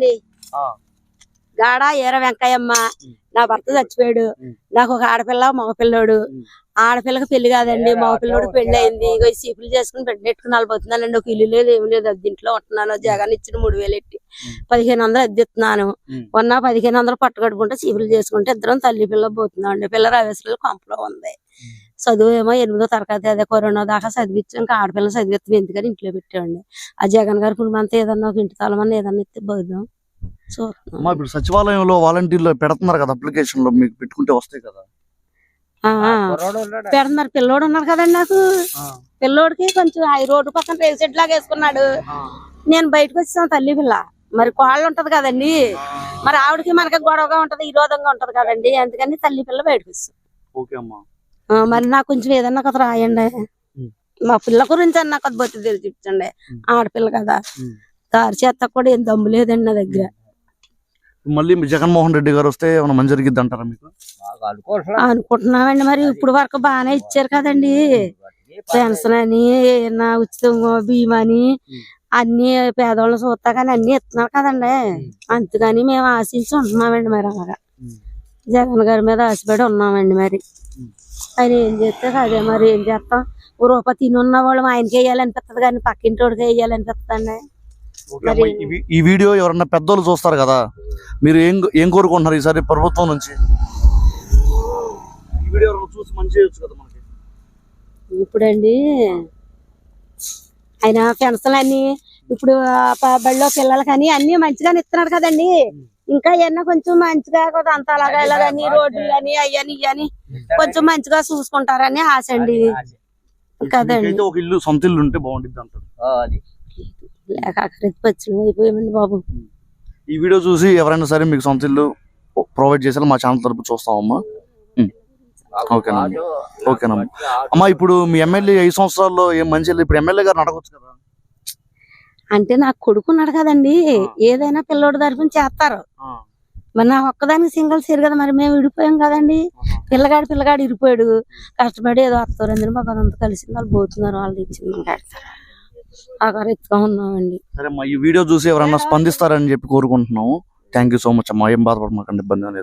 అండి గాడ ఈర వెంకయ్యమ్మ నా భర్త చచ్చిపోయాడు. నాకు ఒక ఆడపిల్ల మగ పిల్లోడు. ఉం. ఆడపిల్లకి పెళ్ళి కాదండి మగ పిల్లోడు పెళ్ళి అయింది. ఈ సీపులు చేసుకుని పెట్టినట్టుకుని నలబోతున్నానండి ఒక ఇల్లు లేదు ఏమి లేదు. అద్దె ఇంట్లో ఉంటున్నాను. జగన్ ఇచ్చిన మూడు వేలు ఎట్టి. పదిహేను వందలు అద్దె ఇస్తున్నాను. ఉం. మొన్న పదిహేను వందలు పట్టుకట్టుకుంటే సీపులు చేసుకుంటే ఇద్దరం తల్లి పిల్ల పోతున్నాం అండి పిల్ల రవేశ్వరులు కంపలో ఉంది. చదువు ఏమో ఎనిమిదో తరగతి అదే కరోనా దాకా చదివించాం ఇంకా ఆడపిల్ల చదివిస్తాం. ఎందుకని ఇంట్లో పెట్టామండి ఆ జగన్ గారి కుటుంబంతో ఏదన్నా ఒక ఇంటి తలమని ఏదన్నా ఇస్తే పోదాం చూస్తున్నాం. ఇప్పుడు సచివాలయంలో వాలంటీర్లు పెడుతున్నారు కదా అప్లికేషన్లో మీకు పెట్టుకుంటే వస్తాయి కదా. పెడుతున్నారు. పిల్లోడు ఉన్నారు కదండి నాకు. పిల్లోడికి కొంచెం హై రోడ్డు పక్కన రేసెట్ లాగా వేసుకున్నాడు. నేను బయటకు వచ్చాను తల్లి పిల్ల. మరి కోళ్ళు ఉంటది కదండి. మరి ఆవిడకి మనకి గొడవగా ఉంటది విరోధంగా ఉంటది కదండి. అందుకని తల్లి పిల్ల బయటకు వచ్చాను ఓకే అమ్మా. ఆ, మరి నాకు కొంచెం ఏదన్నా కొత్త రాయండి. మా పిల్ల గురించి అన్న కొత్త బొత్తి తెలిసి చూపించండి ఉం. ఆడపిల్ల కదా. దారి చేత కూడా ఏం దమ్ము లేదండి నా దగ్గర. మళ్ళీ జగన్మోహన్ రెడ్డి గారు వస్తే ఏమైనా మంచి జరిగిద్ది అంటారా మీకు అనుకుంటున్నామండి మరి. ఇప్పుడు వరకు బాగానే ఇచ్చారు కదండి. పెన్షన్ అని నా ఉచిత బీమా అని అన్ని పేదవాళ్ళని చూస్తా కానీ అన్ని ఇస్తున్నారు కదండి. అందుకని మేము ఆశించి ఉంటున్నామండి మరి అలాగా. జగన్ గారి మీద ఆశపడి ఉన్నామండి మరి. ఆయన ఏం చేస్తే అదే మరి ఏం చేస్తాం? ఓ రూపాయి తిని ఉన్న వాళ్ళు ఆయనకి వేయాలనిపిస్తుంది కానీ పక్కింటి వాడికి వేయాలనిపిస్తుంది ఈ వీడియో ఎవరన్నా పెద్దోళ్ళు చూస్తారు కదా మీరు ఏం ఏం కోరుకుంటున్నారు ఈసారి ప్రభుత్వం నుంచి? ఈ వీడియో ఎవరైనా చూసి మంచి చేయొచ్చు కదా మనకి. ఇప్పుడండి ఆయన పెన్షన్ అన్ని ఇప్పుడు బడిలో పిల్లలకని అన్ని మంచిగానే ఇస్తున్నాడు కదండి. ఇంకా ఏమన్నా కొంచెం మంచిగా అంత అలాగా ఇలాగని రోడ్లు అని అయ్యని ఇయ్యని కొంచెం మంచిగా చూసుకుంటారని ఆశ అండి కదండి. ఒక ఇల్లు సొంత ఇల్లు ఉంటే బాగుంటుంది అంటారు. లేక అక్కడికి పచ్చిన అయిపోయామండి బాబు. ఈ వీడియో చూసి ఎవరైనా సరే మీకు సొంత ఇల్లు ప్రొవైడ్ చేసేలా మా ఛానల్ తరపు చూస్తామమ్మా. ఓకేనమ్మా. ఓకేనమ్మా. అమ్మా ఇప్పుడు మీ ఎమ్మెల్యే ఐదు సంవత్సరాల్లో ఏం మంచి. ఇప్పుడు ఎమ్మెల్యే గారిని అడగొచ్చు కదా. అంటే నాకు కొడుకున్నాడు కదండి. ఏదైనా పిల్లోడి తరపున చేస్తారు. మరి నాకు ఒక్కదానికి సింగిల్ సీరు కదా మరి మేము విడిపోయాం కదండి. పిల్లగాడు పిల్లగాడు ఇరిపోయాడు. కష్టపడి ఏదో వస్తారు అందరూ మాకు అదంతా కలిసింది వాళ్ళు పోతున్నారు వాళ్ళు ఇచ్చింది అక్కడ ఎత్తుగా ఉన్నామండి. సరే అమ్మా ఈ వీడియో చూసి ఎవరైనా స్పందిస్తారని చెప్పి కోరుకుంటున్నాము. థ్యాంక్ యూ సో మచ్ అమ్మా. ఏం బాధపడమాకండి ఇబ్బంది అనేది